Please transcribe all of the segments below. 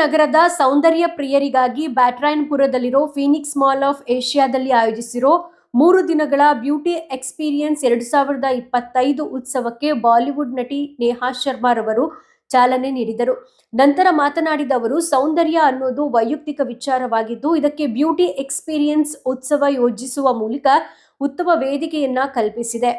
ನಗರದ ಸೌಂದರ್ಯ ಪ್ರಿಯರಿಗಾಗಿ ಬ್ಯಾಟ್ರಾಯನ್ಪುರದಲ್ಲಿರೋ ಫೀನಿಕ್ಸ್ ಮಾಲ್ ಆಫ್ ಏಷ್ಯಾದಲ್ಲಿ ಆಯೋಜಿಸಿರೋ ಮೂರು ದಿನಗಳ ಬ್ಯೂಟಿ ಎಕ್ಸ್ಪೀರಿಯನ್ಸ್ ಎರಡು ಸಾವಿರದ ಇಪ್ಪತ್ತೈದು ಉತ್ಸವಕ್ಕೆ ಬಾಲಿವುಡ್ ನಟಿ ನೇಹಾ ಶರ್ಮಾರವರು ಚಾಲನೆ ನೀಡಿದರು. ನಂತರ ಮಾತನಾಡಿದ ಅವರು, ಸೌಂದರ್ಯ ಅನ್ನೋದು ವೈಯಕ್ತಿಕ ವಿಚಾರವಾಗಿದ್ದು, ಇದಕ್ಕೆ ಬ್ಯೂಟಿ ಎಕ್ಸ್ಪೀರಿಯನ್ಸ್ ಉತ್ಸವ ಯೋಜಿಸುವ ಮೂಲಕ ಉತ್ತಮ ವೇದಿಕೆಯನ್ನ ಕಲ್ಪಿಸಿದೆ.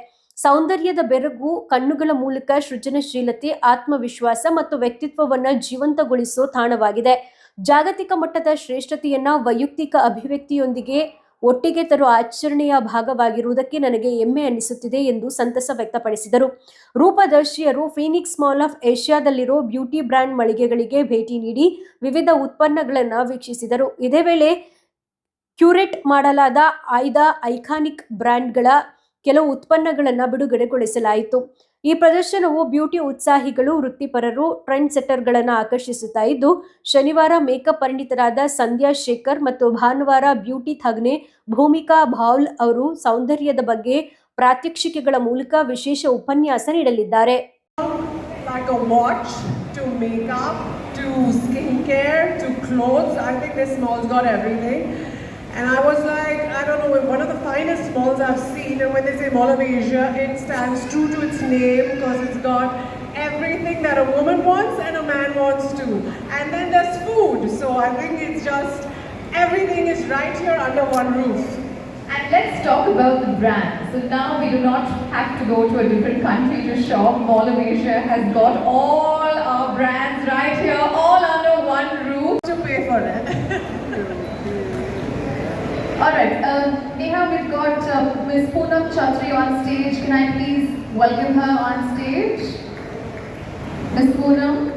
ಸೌಂದರ್ಯದ ಬೆರಗು, ಕಣ್ಣುಗಳ ಮೂಲಕ ಸೃಜನಶೀಲತೆ ಆತ್ಮವಿಶ್ವಾಸ ಮತ್ತು ವ್ಯಕ್ತಿತ್ವವನ್ನು ಜೀವಂತಗೊಳಿಸೋ ತಾಣವಾಗಿದೆ. ಜಾಗತಿಕ ಮಟ್ಟದ ಶ್ರೇಷ್ಠತೆಯನ್ನ ವೈಯಕ್ತಿಕ ಅಭಿವ್ಯಕ್ತಿಯೊಂದಿಗೆ ಒಟ್ಟಿಗೆ ತರುವ ಆಚರಣೆಯ ಭಾಗವಾಗಿರುವುದಕ್ಕೆ ನನಗೆ ಹೆಮ್ಮೆ ಅನಿಸುತ್ತಿದೆ ಎಂದು ಸಂತಸ ವ್ಯಕ್ತಪಡಿಸಿದರು. ರೂಪದರ್ಶಿಯರು ಫೀನಿಕ್ಸ್ ಮಾಲ್ ಆಫ್ ಏಷ್ಯಾದಲ್ಲಿರೋ ಬ್ಯೂಟಿ ಬ್ರ್ಯಾಂಡ್ ಮಳಿಗೆಗಳಿಗೆ ಭೇಟಿ ನೀಡಿ ವಿವಿಧ ಉತ್ಪನ್ನಗಳನ್ನು ವೀಕ್ಷಿಸಿದರು. ಇದೇ ವೇಳೆ ಕ್ಯೂರೇಟ್ ಮಾಡಲಾದ ಆಯ್ದ ಐಕಾನಿಕ್ ಬ್ರ್ಯಾಂಡ್ಗಳ ಕೆಲವು ಉತ್ಪನ್ನಗಳನ್ನು ಬಿಡುಗಡೆಗೊಳಿಸಲಾಯಿತು. ಈ ಪ್ರದರ್ಶನವು ಬ್ಯೂಟಿ ಉತ್ಸಾಹಿಗಳು, ವೃತ್ತಿಪರರು, ಟ್ರೆಂಡ್ ಸೆಟ್ಟರ್ಗಳನ್ನು ಆಕರ್ಷಿಸುತ್ತಾ ಇದ್ದು, ಶನಿವಾರ ಮೇಕಪ್ ಪರಿಣಿತರಾದ ಸಂಧ್ಯಾ ಶೇಖರ್ ಮತ್ತು ಭಾನುವಾರ ಬ್ಯೂಟಿ ತಜ್ಞೆ ಭೂಮಿಕಾ ಭಾವ್ಲ್ ಅವರು ಸೌಂದರ್ಯದ ಬಗ್ಗೆ ಪ್ರಾತ್ಯಕ್ಷಿಕೆಗಳ ಮೂಲಕ ವಿಶೇಷ ಉಪನ್ಯಾಸ ನೀಡಲಿದ್ದಾರೆ. And I was like, I don't know, one of the finest malls I've seen. And when they say Mall of Asia, it stands true to its name because it's got everything that a woman wants and a man wants too. And then there's food. So I think it's just everything is right here under one roof. And let's talk about the brand. So now we do not have to go to a different country to shop. Mall of Asia has got all our brands right here, all under one roof. To pay for it. All right, um, Neha, we've got uh, Ms. Poonam Chatri on stage. Can I please welcome her on stage? Ms. Poonam.